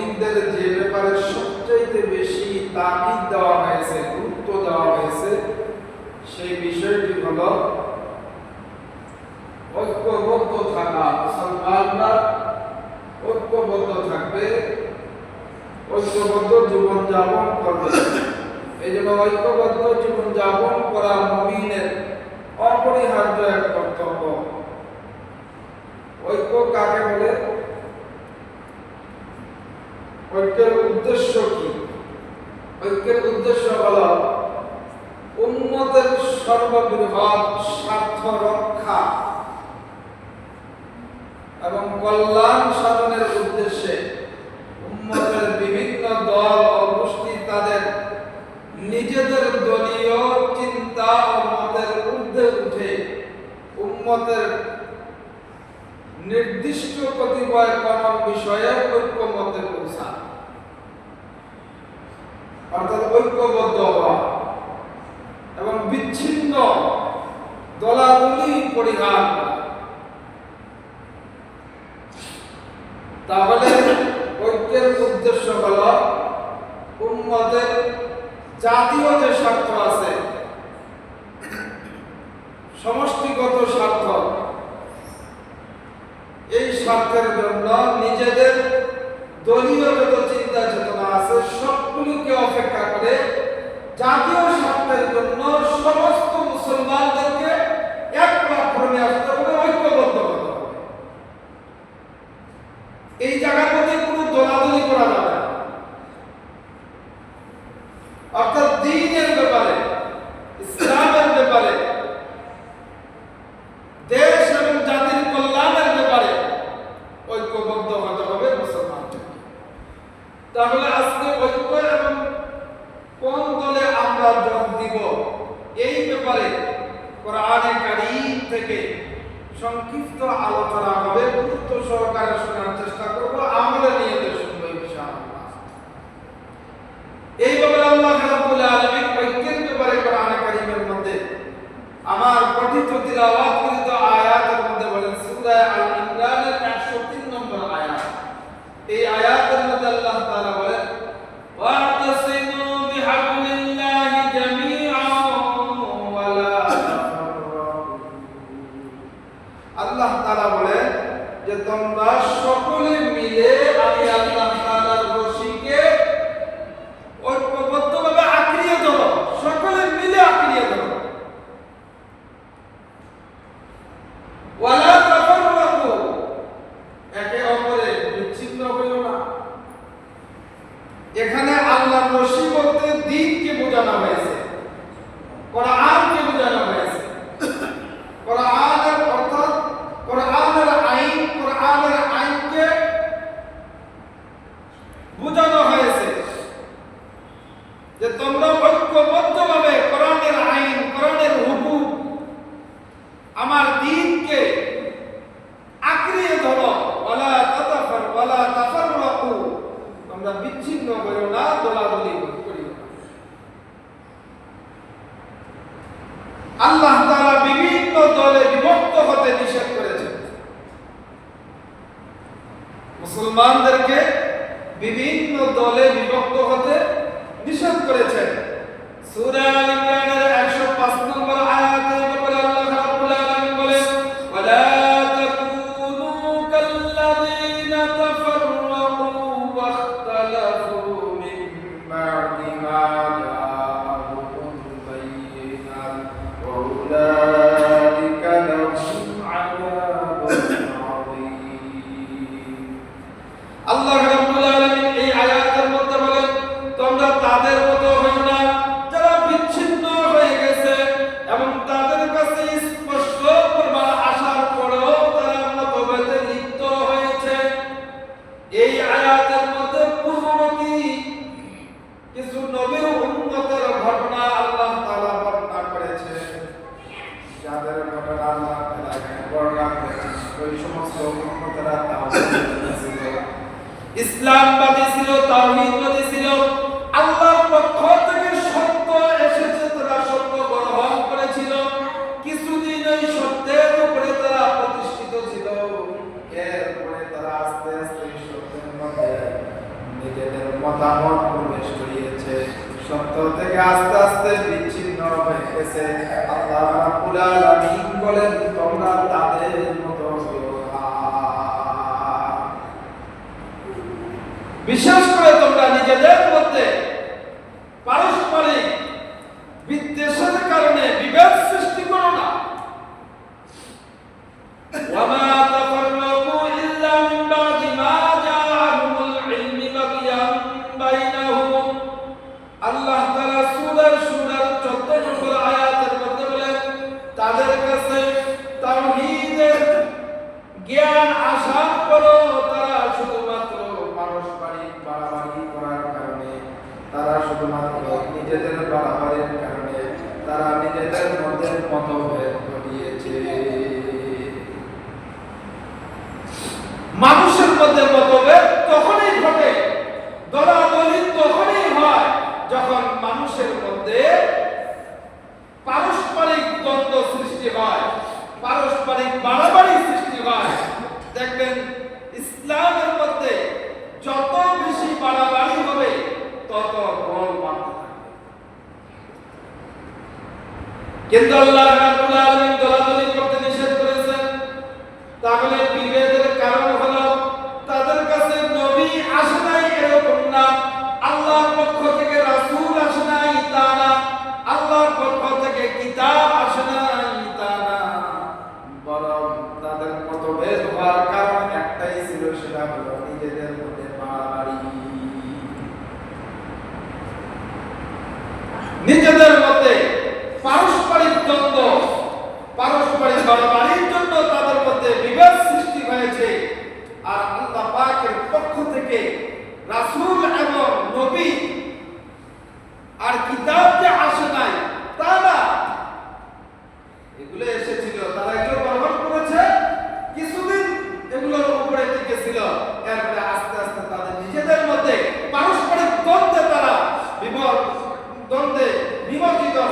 মুমিনদের যে ব্যাপারে সবচেয়ে বেশি তাকিদ দেওয়া হয়েছে, গুরুত্ব দেওয়া হয়েছে, সেই বিষয়টি হলো ঐক্যবদ্ধ থাকা। মুসলমানরা ঐক্যবদ্ধ থাকবে, ঐক্যবদ্ধ জীবন যাপন করবে। এই জন্য ঐক্যবদ্ধ জীবন যাপন করা মমিনের অপরিহার্য এক কর্তব্য। ঐক্য কাকে বলে? ঐক্যের উদ্দেশ্য কি? ঐক্যের উদ্দেশ্য হলো উন্নতের সর্ববৃহৎ স্বার্থ রক্ষা এবং কল্যাণ সাধনের উদ্দেশ্যে উম্মতের বিভিন্ন দল ও গোষ্ঠী তাদের নিজেদের দলীয় চিন্তা ও মতের ঊর্ধ্বে উঠে উম্মতের নির্দিষ্ট কতিপয় কোন বিষয়ে ঐক্যমতে পৌঁছা অর্থাৎ ঐক্যবদ্ধ হওয়া এবং বিচ্ছিন্ন দলাদলি পরিহার তাহলে ঐক্যের উদ্দেশ্য হল উম্মতের জাতীয় যে স্বার্থ আছে, সমষ্টিগত স্বার্থ, এই স্বার্থের জন্য নিজেদের দলীয় যত চিন্তা চেতনা আছে, সবগুলোকে অপেক্ষা করে জাতীয় স্বার্থের জন্য সমস্ত মুসলমানদেরকে এক প্ল্যাটফর্মে আসতে হবে, ঐক্যবদ্ধ করতে হবে। এই জায়গার Ele মুসলমানদেরকে বিভিন্ন দলে বিভক্ত হতে নিষেধ করেছেন। সুরা আল ইমরানের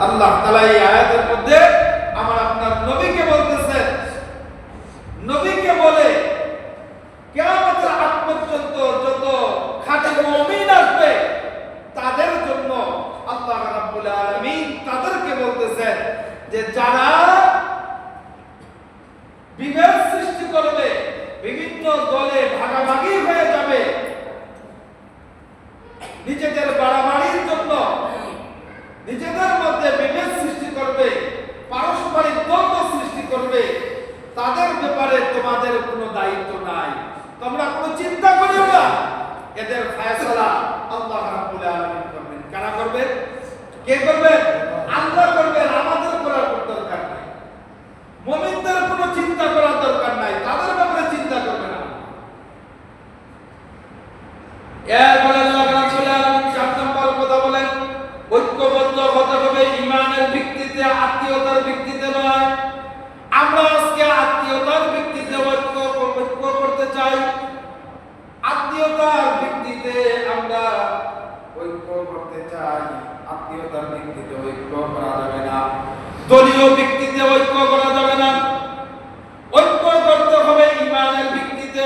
আল্লাহ তালা এই আয়াতের একতার ভিত্তিতে ঐক্য করা যাবে না। দলীয় ভিত্তিতে ঐক্য করা যাবে না। ঐক্য করতে হবে ইমানের ভিত্তিতে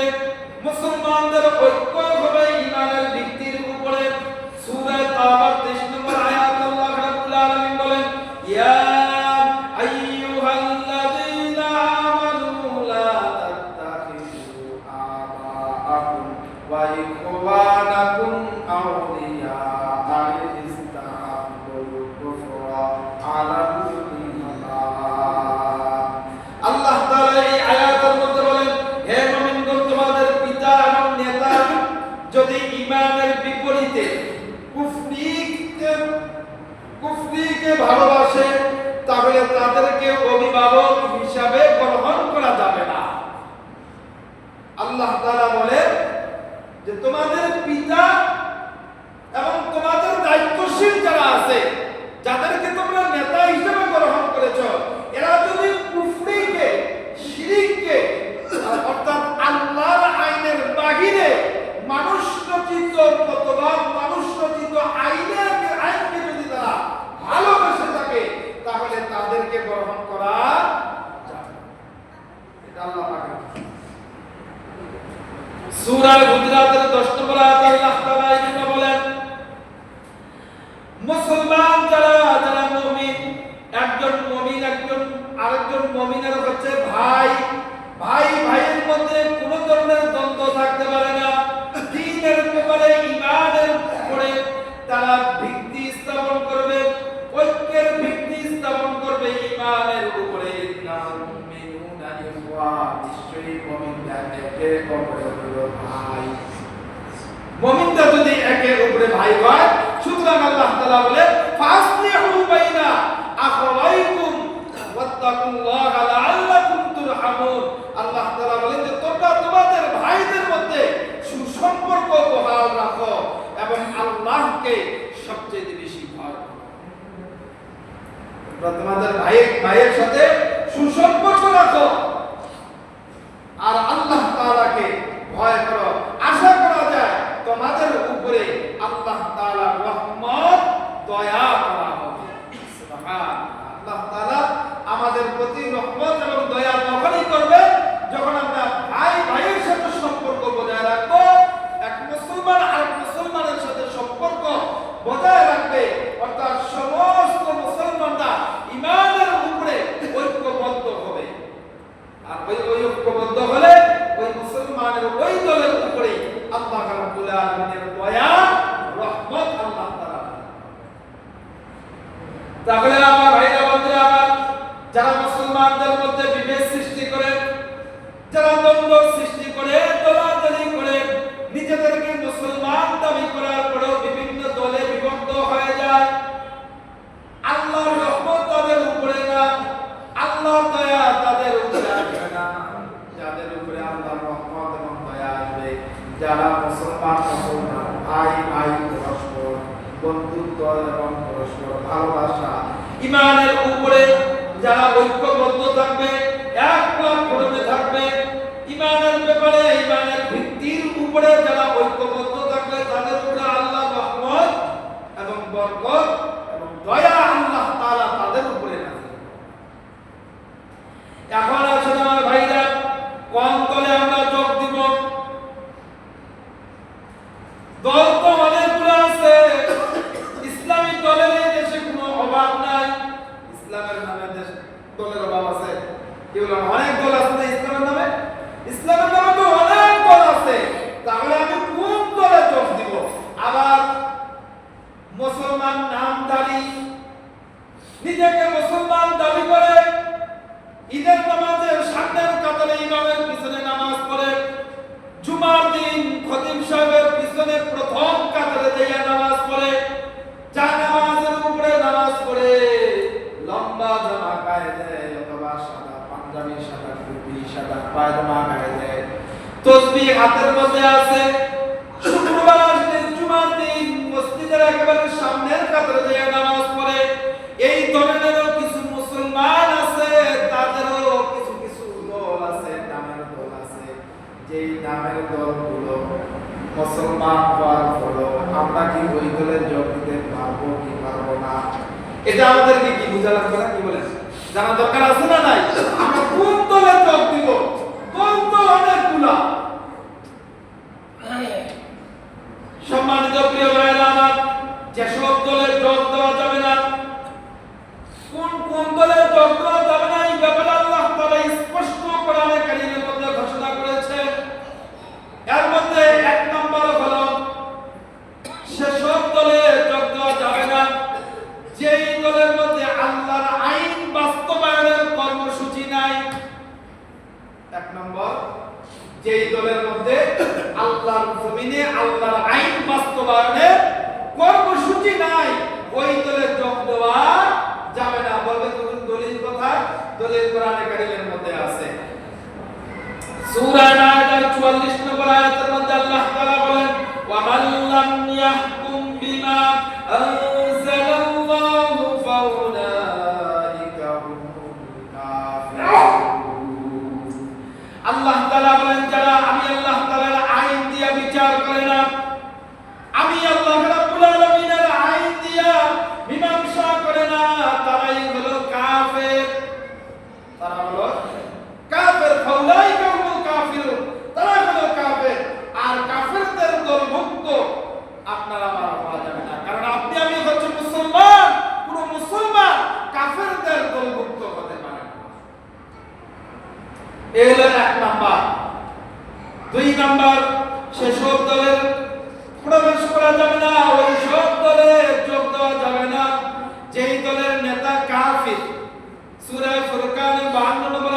মুসলমানদের ঐক্য ইমানের বিপরীতে কুফরিকে কুফরিকে ভালোবাসে, তাহলে তাদেরকে অভিভাবক হিসাবে গ্রহণ করা যাবে না। আল্লাহ তারা বলে যে তোমাদের পিতা এবং তোমাদের দায়িত্বশীল যারা আছে, যাদেরকে তোমরা নেতা হিসেবে গ্রহণ করেছ, এরা যদি কুফরিকে, শিরিককে, অর্থাৎ আল্লাহর আইনের বাহিরে মানুষ মতবাদ মানুষ রচিত আইনকে যদি তারা ভালোবেসে থাকে, তাহলে তাদেরকে গ্রহণ করা যাবে। এটা আল্লাহ সূরা গুজরাতের 10 নম্বর আয়াতে বলেন, মুসলমান যারা যারা মুমিন, একজন মুমিন, একজন আরেকজন মুমিনের হচ্ছে ভাই ভাই, ভাইয়ের মধ্যে কোনো ধরনের দ্বন্দ্ব থাকতে ভাই। মুমিনরা যদি একের উপরে ভাই হয় সুতরাং আল্লাহ তাআলা বলে তোমাদের ভাইদের মধ্যে সুসম্পর্ক রাখো এবং আল্লাহকে সবচেয়ে বেশি ভয় তোমরা তোমাদের ভাইয়ের ভাইয়ের সাথে সুসম্পর্ক রাখো। আর আল্লাহ তাআলাকে ভয় করো আশা করা যায় তোমাদের উপরে আল্লাহ তাআলার রহমত দয়া করা হবে সুবহান আল্লাহ তাআলা আমাদের প্রতি রহমত এবং দয়া তখনই করবে যখন আমরা ভাই ভাইয়ের সাথে সম্পর্ক বজায় রাখব এক মুসলমান আর মুসলমানের সাথে সম্পর্ক বজায় রাখবে অর্থাৎ সমস্ত মুসলমানরা ইমানের উপরে ঐক্যবদ্ধ হবে আর ওই ওই ঐক্যবদ্ধ হলে ওই মুসলমানের ওই দলের উপরে আল্লাহ রাব্বুল আলামিনের দয়া রহমত আল্লাহ তাআলা তাহলে আমার ভাইরা বন্ধুরা আমার যারা মুসলমানদের মধ্যে বিভেদ সৃষ্টি করে যারা দ্বন্দ্ব সৃষ্টি করে দলাদলি করে নিজেদেরকে মুসলমান দাবি করার পরেও বিভিন্ন দলে বিভক্ত হয়ে যায় আল্লাহর রহমত তাদের উপরে না আল্লাহর দয়া তাদের উপরে আসবে না যাদের উপরে আল্লাহর রহমত এবং দয়া আসবে যারা মুসলমান মুসলমান ভাই ভাই পরস্পর বন্ধুত্ব এবং পরস্পর ভালোবাসা ইমানের উপরে যারা ঐক্যবদ্ধ থাকবে এক প্ল্যাটফর্মে থাকবে ইমানের ব্যাপারে ইমানের ভিত্তির উপরে যারা ঐক্যবদ্ধ থাকবে তাদের উপরে আল্লাহ রহমত এবং বরকত এবং দয়া আল্লাহ তাআলা তাদের উপরে নাযিল। এখন আসলে আমার ভাইরা কোন দলে আমরা যোগ দিব দল তো ইসলামিক দলের অভাব নাই। ইসলামের নামে দেশ, দলের অনেক দল আছে তাহলে আমি কোন দলে আবার মুসলমান নামধারী, নিজেকে মুসলমান দাবি করে ঈদের নামাজের সামনের কাতারে ইমামের পিছনে নামাজ পড়ে জুমার দিন খতিব সাহেবের পিছনে প্রথম কাতারে যাইয়া নামাজ পড়ে যা নামাজের উপরে নামাজ পড়ে লম্বা জামা গায়ে দেয় অথবা সাদা পাঞ্জাবি সাদা টুপি সাদা পায়জামা গায়ে দেয় তসবিহ হাতের মধ্যে আছে। শুক্রবার জুমার দিন, মসজিদের একেবারে সামনের কাতারে নামাজ পড়ে। এই ধরনেরও কিছু মুসলমান আছে, তাদেরও কিছু কিছু দল আছে, নামের দল আছে। যেই নামের দলগুলো মুসলমান হওয়ার পরও আমরা কি ওই দলে যোগ পারব কি পারব না? এটা আমাদেরকে কি বোঝা লাগবে না কি বলেন? জানা দরকার আছে না নাই আমরা কোন দলে যোগ দিব দল তো অনেকগুলা সম্মানিত প্রিয় ভাইরা আমার যেসব দলে যোগ দেওয়া যাবে না কোন কোন দলে যোগ দেওয়া যাবে না এই ব্যাপারে আল্লাহ তাআলা স্পষ্ট কোরআনে কারীমের মধ্যে ঘোষণা করেছেন এর মধ্যে এক নম্বর হলো সেসব দলে যোগ দেওয়া যাবে না যেই দলের মধ্যে আল্লাহর আইন বাস্তবায়নের কর্মসূচি নাই এক নম্বর যেই দলের মধ্যে আল্লাহর জমিনে আল্লাহর আইন বাস্তবায়নের কর্মসূচি নাই। ওই দলে যোগ দেওয়া যাবে না। বলবে কোন দলিল কথা, দলিল কোরআনে কারিমের মধ্যে আছে। সূরা নাহার 44 নম্বর আয়াতের মধ্যে আল্লাহ তাআলা বলেন ওয়ামান লাম ইয়াহকুম বিমা আনজালাল্লাহু ফাউলাইকা হুমুল কাফিরুন আল্লাহ তাআলা বলেন যারা আমি আল্লাহ তাআলার আইন দিয়া বিচার করে না আমি আল্লাহ রাব্বুল আলামিনের আইন দিয়া মীমাংসা করে না তারাই হলো কাফের তারা হলো কাফের ফাউলাইকা হুমুল কাফিরুন তারা হলো কাফের আর কাফেরদের দলভুক্ত আপনার আমার হওয়া যাবে না কারণ আপনি আমি হচ্ছে মুসলমান কোন মুসলমান কাফেরদের দলভুক্ত হতে পারে না এই হলো এক নাম্বার। দুই নাম্বার, সেসব দলের প্রবেশ করা যাবে না, ওই সব দলে যোগ দেওয়া যাবে না। যেই দলের নেতা কাফির সুরায় ফুরকান বাহান্ন নম্বর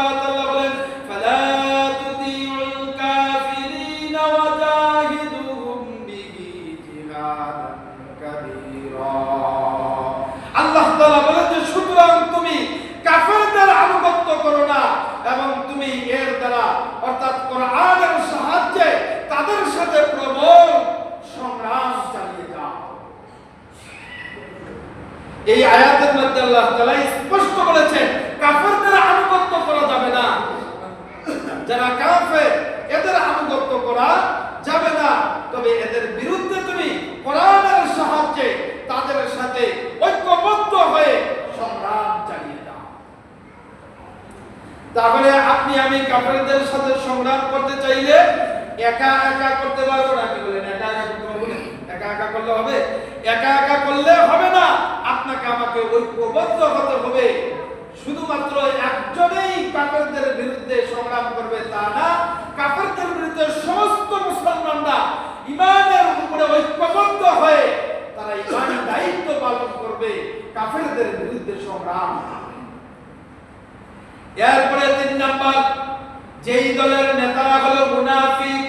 দ্বারা অর্থাৎ কোরআনের সাহায্যে তাদের সাথে প্রবল সংগ্রাম চালিয়ে এই আয়াতের মধ্যে আল্লাহ তাআলা স্পষ্ট বলেছেন, কাফেরদের আনুগত্য করা যাবে না। যারা কাফের, এদের আনুগত্য করা যাবে না। তবে এদের বিরুদ্ধে তুমি কোরআনের সাহায্যে তাদের সাথে ঐক্যবদ্ধ হয়ে সংগ্রাম তাহলে আপনি আমি কাফেরদের সাথে সংগ্রাম করতে চাইলে একা একা করতে পারব না। কি বলেন? একা একা করতে পারব না? একা একা করলে হবে? একা একা করলে হবে না। আপনাকে আমাকে ঐক্যবদ্ধ হতে হবে। শুধুমাত্র একজনেই কাফেরদের বিরুদ্ধে সংগ্রাম করবে তা না, কাফেরদের বিরুদ্ধে সমস্ত মুসলমানরা ইমানের উপরে ঐক্যবদ্ধ হয়ে তারা ইমানের দায়িত্ব পালন করবে। কাফেরদের বিরুদ্ধে সংগ্রাম। এরপরে তিন নাম্বার, যেই দলের নেতারা হলো মুনাফিক,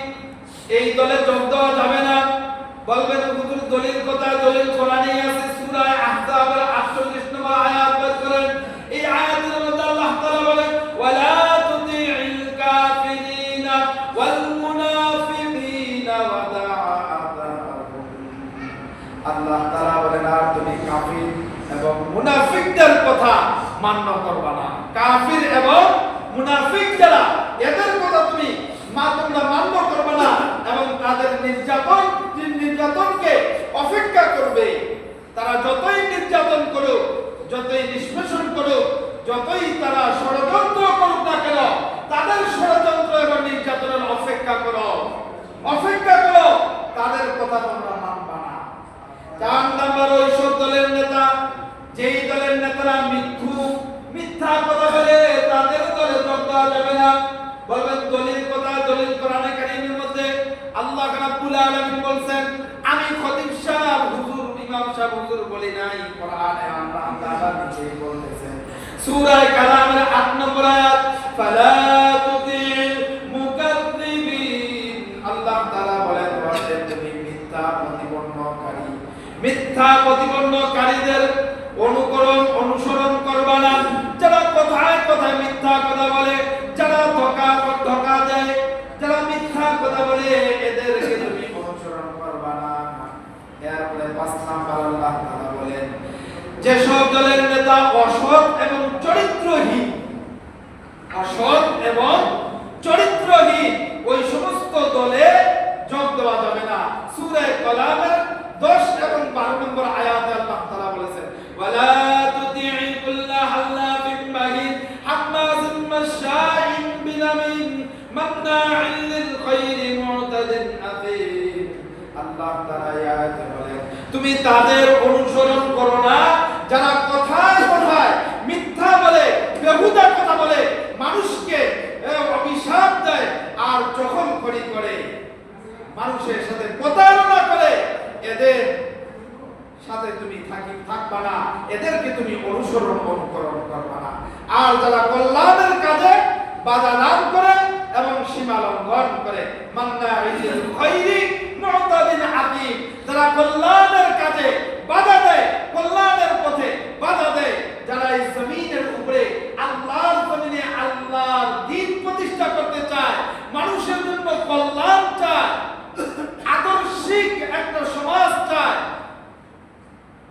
এই দলে যোগ দেওয়া যাবে না। বলবেন, হুজুর, দলিল কথা দলিল কোরআনে আছে সূরা আহজাবের 48 নম্বর আয়াত বের করেন। এই আয়াতের মধ্যে আল্লাহ তাআলা বলেন, ওয়ালা তুতি'ল কাফিরিনা ওয়াল মুনাফিকিনা আল্লাহ তাআলা বলেন, আর তুমি কাফির এবং মুনাফিকদের কথা মান্য করবা না। কাফির এবং মুনাফিক যারা, এদের কথা তুমি মা তোমরা মান্য করবে না এবং তাদের নির্যাতন নির্যাতনকে অপেক্ষা করবে, তারা যতই নির্যাতন করুক, যতই নিষ্পেষণ করুক, যতই তারা ষড়যন্ত্র করুক না কেন, তাদের ষড়যন্ত্র এবং নির্যাতনের অপেক্ষা করো। অপেক্ষা করো, তাদের কথা তোমরা মানবা না। চার নাম্বার ওই সব দলের নেতা, যেই দলের নেতারা মিথ্যু মিথ্যা কথা বলে তাদের দলে যোগ দেওয়া যাবে না। বলবেন, দলিল কথা? দলিল কোরআনে কারিমের মধ্যে আল্লাহ রাব্বুল আলামিন বলছেন, আমি খতিব সাহেব, হুজুর, ইমাম সাহেব, হুজুর বলি নাই, কোরআনে আমরা আল্লাহ নিজেই বলতেছেন। সূরা কালামের 8 নম্বর আয়াত, ফালা তুতিল মুকাদ্দিবিন। আল্লাহ তাআলা বলেন বলেন তুমি মিথ্যা প্রতিপন্নকারী মিথ্যা মিথ্যা কথা বলে, যারা ধোকা ধোকা দেয়, যারা মিথ্যা কথা বলে, এদেরকে তুমি অনুসরণ করবা না। এরপরে পাঁচ নাম্বার আল্লাহ তাআলা বলেন দলের নেতা অসৎ এবং চরিত্রহীন, অসৎ এবং চরিত্রহীন ওই সমস্ত দলে যোগ দেওয়া যাবে না সূরা কলামের 10 এবং 12 নম্বর আয়াতে আল্লাহ তাআলা বলেছেন ওয়ালা তুতি'i কুল্লা হাল্লাফিন মাহিন হাম্মাজিন মাশাইন বিনামিন মান্না'ইন লিল খায়রি মু'তাদিন আযীম আল্লাহ তাআলা এই আয়াতে বলেন তুমি তাদের অনুসরণ করো না। যারা কথায় কথায় মিথ্যা বলে বেহুদা কথা বলে, মানুষকে অভিশাপ দেয় আর যখন করি করে, মানুষের সাথে প্রতারণা করে, এদের সাথে তুমি থাকি, থাকবা না। এদেরকে তুমি অনুসরণ অনুকরণ করবা না। আর যারা কল্যাণের কাজে বাধা দান করে এবং সীমা লঙ্ঘন করে মান্না আতিম যারা কল্যাণের বাধা দেয় কল্যাণের পথে বাধা দেয় যারা এই জমিনের উপরে আল্লাহর জমিনে আল্লাহর দ্বীন প্রতিষ্ঠা করতে চায় মানুষের জন্য কল্যাণ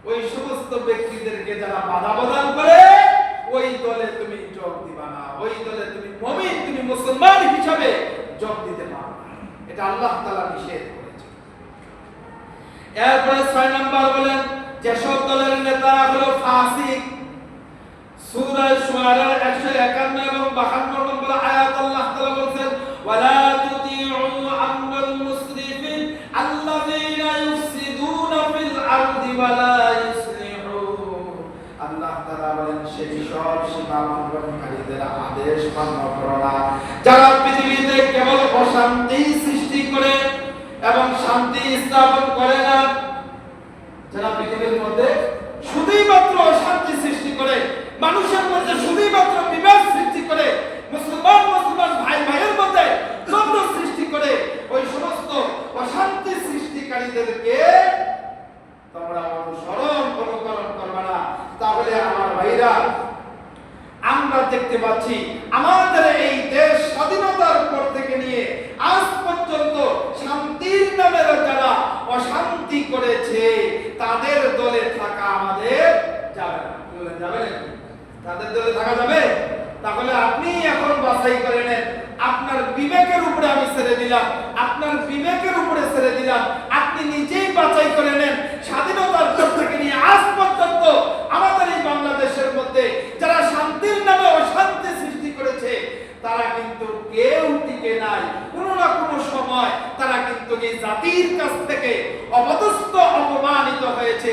ওই সমস্ত ব্যক্তিদেরকে যারা বাধা প্রদান করে ওই দলে তুমি যোগ দিবা না ওই দলে তুমি মমিন তুমি মুসলমান হিসাবে যোগ দিতে পারবে না এটা আল্লাহ তাআলা নিষেধ করেছে এরপরে ছয় নাম্বার বলেন যেসব দলের হলো ফাসিক। সূরা শুআরা 151 এবং 52 নম্বর আয়াত আল্লাহ তাআলা বলেন ওয়ালা তুতিউ আমরাল মুসরিফিন আল্লাযীনা ইউফসিদুনা ফিল আরদি ওয়ালা ইউসলিহুন আল্লাহ তাআলা বলেন সেই সব সীমা লঙ্ঘনকারীদের আদেশ মান্য করো না। যারা পৃথিবীতে কেবল অশান্তি সৃষ্টি করে এবং শান্তি স্থাপন করে না, যারা পৃথিবীর মধ্যে শুধুই মাত্র অশান্তি সৃষ্টি করে মানুষের মধ্যে শুধুই মাত্র বিবাদ সৃষ্টি করে, মুসলমান মুসলমান ভাই ভাইয়ের মধ্যে দ্বন্দ্ব সৃষ্টি করে, ওই সমস্ত অশান্তি সৃষ্টিকারীদেরকে তোমরা অনুসরণ অনুকরণ করবে না তাহলে আমার ভাইরা, আমরা দেখতে পাচ্ছি আমাদের এই দেশ স্বাধীনতার পর থেকে নিয়ে আজ পর্যন্ত শান্তির নামের যারা অশান্তি করেছে, তাদের দলে থাকা আমাদের যাবে না যাবে নাকি? তাদের দলে থাকা যাবে? তাহলে আপনি এখন বাছাই করে নেন। আপনার বিবেকের উপরে আমি ছেড়ে দিলাম। আপনার বিবেকের উপরে ছেড়ে দিলাম। আপনি নিজেই বাছাই করে নেন। স্বাধীনতার পর থেকে নিয়ে আজ পর্যন্ত আমাদের এই বাংলাদেশের মধ্যে যারা শান্তির নামে অশান্তি সৃষ্টি করেছে, তারা কিন্তু কেউ টিকে নাই। কোনো না কোনো সময় তারা কিন্তু এই জাতির কাছ থেকে অপদস্থ অপমানিত হয়েছে।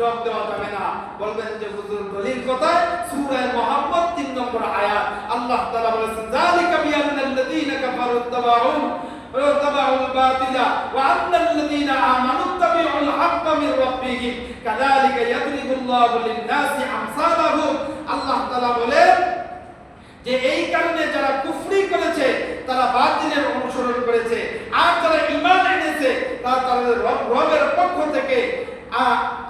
যোগ দেওয়া যাবে না বলবেন যে হুজুর দলিল কথায় সূরা মুহাম্মদ 3 নম্বর আয়াত আল্লাহ তাআলা বলেছেন যালিকা বিআন্নাল্লাযীনা কাফারু তাবাউ واتبعوا الباطل وأن الذين آمنوا اتبعوا الحق من ربهم كذلك يضرب الله للناس أمثالهم الله تعالى বলেন যে এই কারণে যারা কুফরি করেছে তারা বাতিলের অনুসরণ করেছে আর যারা ঈমান এনেছে তারা তাদের রব- রবের পক্ষ থেকে আ- আশা- তা-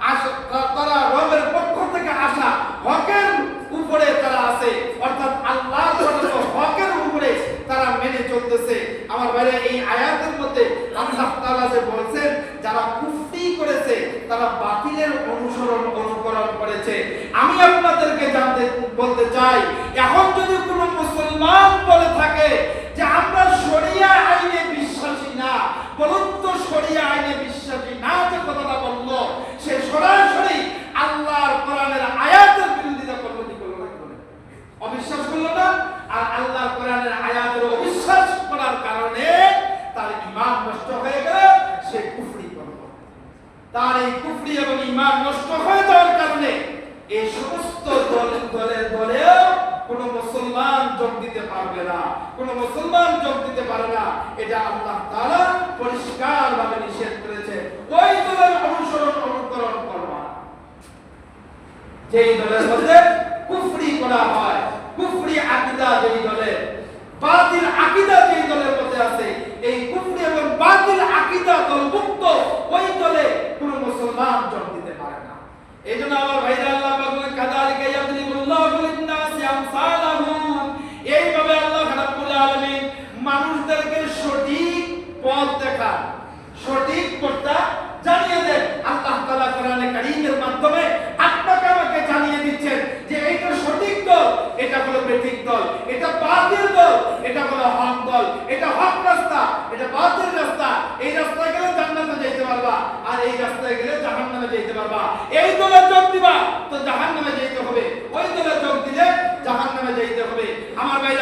তারা রবের পক্ষ থেকে আসা হকের উপরে তারা আছে। অর্থাৎ আল্লাহ হকের উপরে তারা মেনে চলতেছে। আমার বাইরে এই আয়াতের মধ্যে আল্লাহ তাআলা যে বলছেন, যারা কুফরি করেছে, তারা বাতিলের অনুসরণ অনুকরণ করেছে। আমি আপনাদেরকে জানতে, বলতে চাই, এখন যদি কোনো মুসলমান বলে থাকে যে আমরা শরিয়া আইনে বিশ্বাসী না, বলুন তো শরিয়া আইনে বিশ্বাসী না যে কথাটা বলল সে সরাসরি আল্লাহর কোরআনের আয়াতের বিরোধিতা করল কি করল না কি করল? অবিশ্বাস করল না আর আল্লাহর কোরআনের আয়াতের অবিশ্বাস করার কারণে তার ঈমান নষ্ট হয়ে গেল সে কুফরি করল তার এই কুফরি এবং ঈমান নষ্ট হয়ে যাওয়ার কারণে এই সমস্ত দল দলের দলেও কোন মুসলমান যোগ দিতে পারবে না। কোন মুসলমান যোগ দিতে পারে না। এটা আল্লাহ তাআলা পরিষ্কার ভাবে নিষেধ করেছে। ওই দলের অনুসরণ অনুকরণ করবা। যেই দলের মধ্যে কুফরি করা হয় কুফরি আকীদা যেই দলের বাতিল আকীদা যেই দলের মধ্যে আছে, এই কুফরি এবং বাতিল আকীদা দলভুক্ত ওই দলে কোনো মুসলমান যোগ দিতে পারে না। এই জন্য আমার ভাইরা আল্লাহ পাক বলেন কাযালিকা ইয়াদরিবুল্লাহু লিন-নাসি আমসালাহুম। এইভাবে আল্লাহ রাব্বুল আলামিন মানুষদেরকে সঠিক পথ দেখান, সঠিক পথটা জানিয়ে দেন আল্লাহ তাআলা কোরআনে কারীমের মাধ্যমে আপনাকে আমাকে জানিয়ে দিচ্ছেন যে এইটা সঠিক দল, এটা হলো বেঠিক দল, এটা বাতিল দল, এটা হলো হক দল, এটা হক রাস্তা, এটা বাতিল রাস্তা। এই রাস্তায় গেলে জান্নাতে যেতে পারবা, আর এই রাস্তায় গেলে জাহান্নামে যেতে পারবা। এই দলে যোগ দিবা, তো জাহান্নামে যেতে হবে। ওই দলে যোগ দিলে জাহান্নামে যেতে হবে। আমার ভাইরা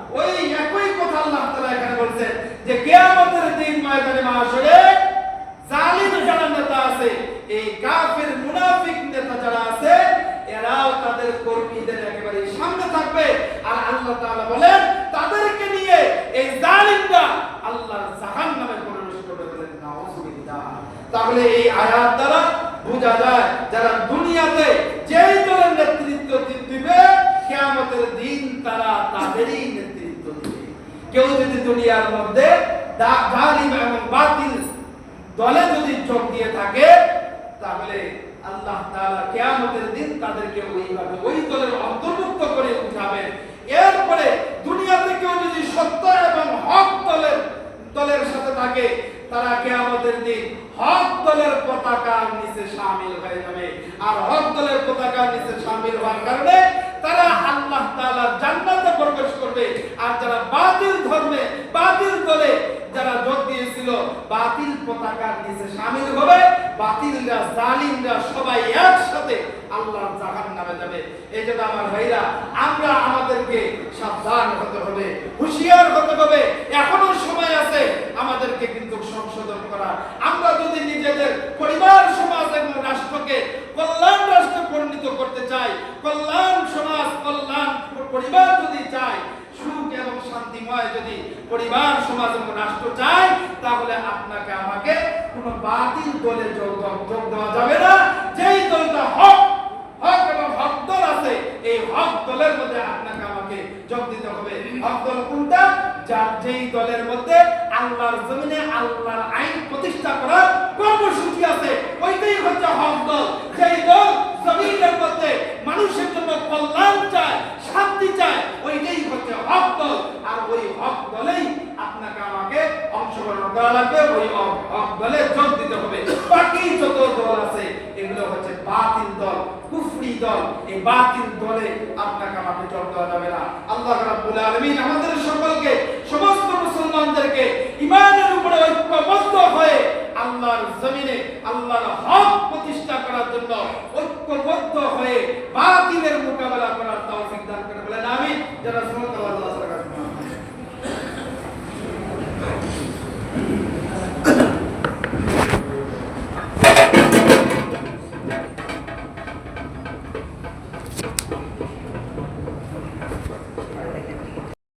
কিয়ামতের দিন ময়দানে মাহশরে জালিম যারা নেতা আছে। এই কাফের মুনাফিক নেতা যারা আছে, এরাও তাদের কর্মীদের একেবারে সামনে থাকবে। আর আল্লাহ তাআলা বলেন, তাদেরকে নিয়ে এই জালিমরা আল্লাহর জাহান্নামে প্রবেশ করবে বলেন নাউজুবিল্লাহ তাহলে এই আয়াত দ্বারা বোঝা যায়, যারা দুনিয়াতে যেই দলের নেতৃত্ব দিবে, কিয়ামতের দিন তারা তাদেরই নেতৃত্ব দিবে। কেউ যদি দুনিয়ার মধ্যে জালিম এবং বাতিল দলে যদি যোগ দিয়ে থাকে, তাহলে আল্লাহ তাআলা কিয়ামতের দিন তাদেরকে ওইভাবে ওই দলের অন্তর্ভুক্ত করে উঠাবেন। এরপরে দুনিয়াতে কেউ যদি সত্য এবং হক দলের দলের সাথে থাকে, তারা কিয়ামতের দিন হক দলের পতাকার নিচে শামিল হয়ে যাবে। আর হক দলের পতাকার নিচে শামিল হওয়ার কারণে তারা আল্লাহ তাআলার জান্নাতে প্রবেশ করবে। আর যারা বাতিল ধর্মে বাতিল দলে যারা যোগ দিয়েছিল বাতিল পতাকার নিচে শামিল হবে। বাতিলরা, জালিমরা সবাই একসাথে আল্লাহর জাহান্নামে যাবে। এই জন্য আমার ভাইরা, আমরা আমাদেরকে সাবধান হতে হবে, হুঁশিয়ার হতে হবে। এখনও সময় আছে আমাদেরকে কিন্তু সংশোধন করা আমরা যদি নিজেদের পরিবার, সমাজ এবং রাষ্ট্রকে কল্যাণ রাষ্ট্রে পরিণত করতে চাই, কল্যাণ সমাজ, কল্যাণ পরিবার যদি চাই সুখ এবং শান্তিময় যদি পরিবার, সমাজ এবং রাষ্ট্র চাই তাহলে আপনাকে আমাকে কোনো বাতিল দলে যোগ যোগ দেওয়া যাবে না। যেই দলটা হক হক এবং হক দল আছে, এই হক দলের মধ্যে আপনাকে আমাকে যোগ দিতে হবে। হক দল কোনটা? যার যেই দলের মধ্যে আল্লাহর জমিনে আল্লাহর আইন প্রতিষ্ঠা করার কর্মসূচি আছে, ওইটাই হচ্ছে হক দল। যেই দল জমিনের মধ্যে মানুষের জন্য কল্যাণ চায়, শান্তি চায় হক দল। আর ওই হক দলেই আপনাকে আমাকে অংশগ্রহণ করা লাগবে, ওই হক দলে যোগ দিতে হবে। বাকি যত দল আছে, এগুলো হচ্ছে বাতিল দল, কুফরি দল। এই বাতিল দলে আপনাকে আমাকে যোগ দেওয়া যাবে না। আল্লাহ রাব্বুল আলামিন আমাদের সকলকে, সমস্ত মুসলমানদেরকে ইমানের উপরে ঐক্যবদ্ধ হয়ে আল্লাহর জমিনে আল্লাহর হক প্রতিষ্ঠা করার জন্য ঐক্যবদ্ধ হয়ে বাতিলের মোকাবেলা করার তৌফিক দান করে বলেন আমি যারা শ্রোতা আল্লাহ